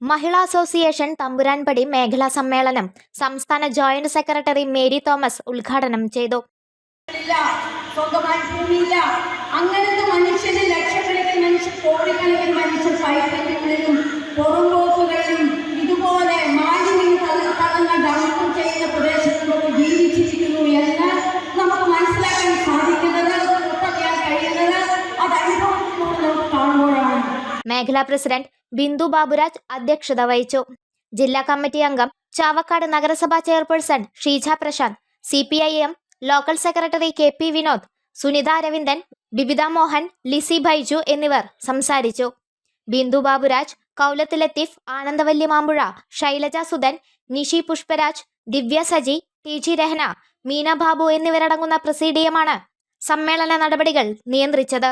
മഹിളാ association തമ്പുരാൻപടി മേഖലാ സമ്മേളനം സംസ്ഥാന ജോയിന്റ് സെക്രട്ടറി മേരി തോമസ് ഉദ്ഘാടനം ചെയ്തു. അങ്ങനത്തെ മനുഷ്യന് ലക്ഷക്കണക്കിന് മനുഷ്യർ കോടിക്കണക്കിന് മനുഷ്യർ പൈപ്പിനുള്ളിലും മേഖലാ പ്രസിഡന്റ് ബിന്ദു ബാബുരാജ് അധ്യക്ഷത വഹിച്ചു. ജില്ലാ കമ്മിറ്റി അംഗം ചാവക്കാട് നഗരസഭാ chairperson Sheeja Prashanth C P I M local secretary K P Vinod Sunitha Aravindan Bibitha Mohan Lissy Baiju എന്നിവർ സംസാരിച്ചു. ബിന്ദു ബാബുരാജ് കൗലത്ത് ലത്തീഫ് ആനന്ദവല്ലി മാമ്പുഴ ശൈലജ സുധൻ നിഷി പുഷ്പരാജ് ദിവ്യ സജി ടി ജി രഹന മീന ബാബു എന്നിവരടങ്ങുന്ന പ്രസീഡിയമാണ് സമ്മേളന നടപടികൾ നിയന്ത്രിച്ചത്.